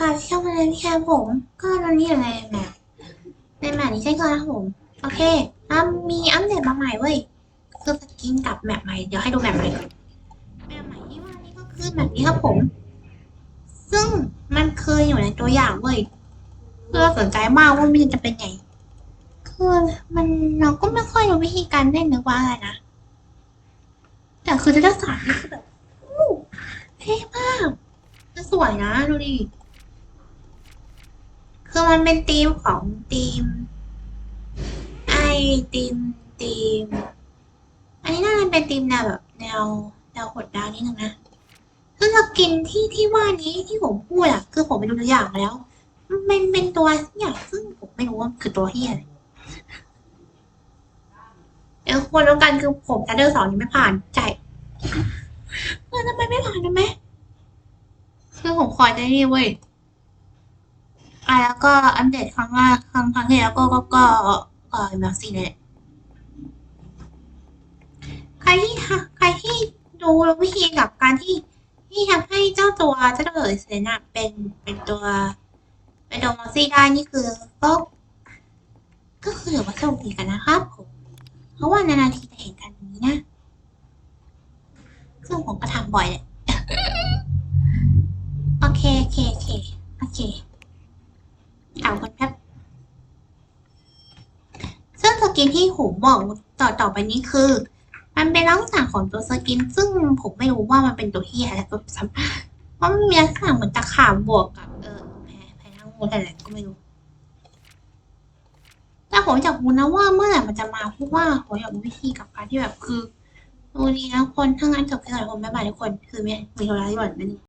กับช่องเลยพี่แคร์ผม ก็ตอนนี้อยู่ในแบบในแมปนี้ใช่ก่อนนะผมโอเคอะมีอัปเดตมาใหม่เว้ยคือสกินกับแมปใหม่เดี๋ยวให้ดูแมปใหม่ก่อนแมปใหม่ที่ว่านี่ก็คือแบบนี้ครับผม ซึ่งมันเคยอยู่ในตัวอย่างเว้ยเพื่อสนใจมากว่ามันจะเป็นไงคือมันเราก็ไม่ค่อยรู้วิธีการเล่นนึกว่าอะไรนะแต่คือจะได้สารนี่คือแบบอู้เท่มากสวยนะ ดูดิ คือมันเป็นธีมของธีม ไอธีมธีม อันนี้น่าจะเป็นธีมแนวแบบแนวแนวหดดาวนิดนึงนะคือสกินที่ที่ว่านี้ที่ผมพูดอะคือผมไปดูตัวอย่างแล้ว มันเป็นตัวอย่างซึ่งผมไม่รู้ว่าคือตัวเฮียเออคนแล้วกันคือผมทัดเดอร์สองยังไม่ผ่านใจเออทำไมไม่ผ่านนะแม่คือผมคอยได้นี่เว้ย อะแล้วก็อัปเดตครั้งแรกครั้งครั้งที่แล้วก็ก็ก็เออแมวซีเนี่ยใครที่ใครที่ดูวิธีกับการที่ที่ทำให้เจ้าตัวเจ้าตัวเอ๋ยเซนอะเป็นเป็นตัว เป็นตัวมอสซี่ได้นี่คือก็ก็คือว่าโชคดีกันนะครับผมเพราะว่านานๆทีจะเห็นกันอย่างนี้นะซึ่งผมก็ทำบ่อยแหละโอเคโอเคโอเค คนแป๊บซึ่งสกินที่ผมบอกต่อต่อไปนี้คือ มันเป็นลักษณะของตัวสกิน ซึ่งผมไม่รู้ว่ามันเป็นตัวเฮียอะไรตัวซ้ำเพราะมันมีลักษณะเหมือนตะขาบบวกกับเออแพ้แพ้ทั้งหมดอะไรก็ไม่รู้แต่ผมอยากรู้นะว่าเมื่อไหร่มันจะมาเพราะว่าผมอยากรู้วิธีกับการที่แบบคือดูดีนะคนถ้างั้นจบแค่ไหนผมไม่บายทุกคน คือมีมีโทรศัพท์ที่แบบนั้น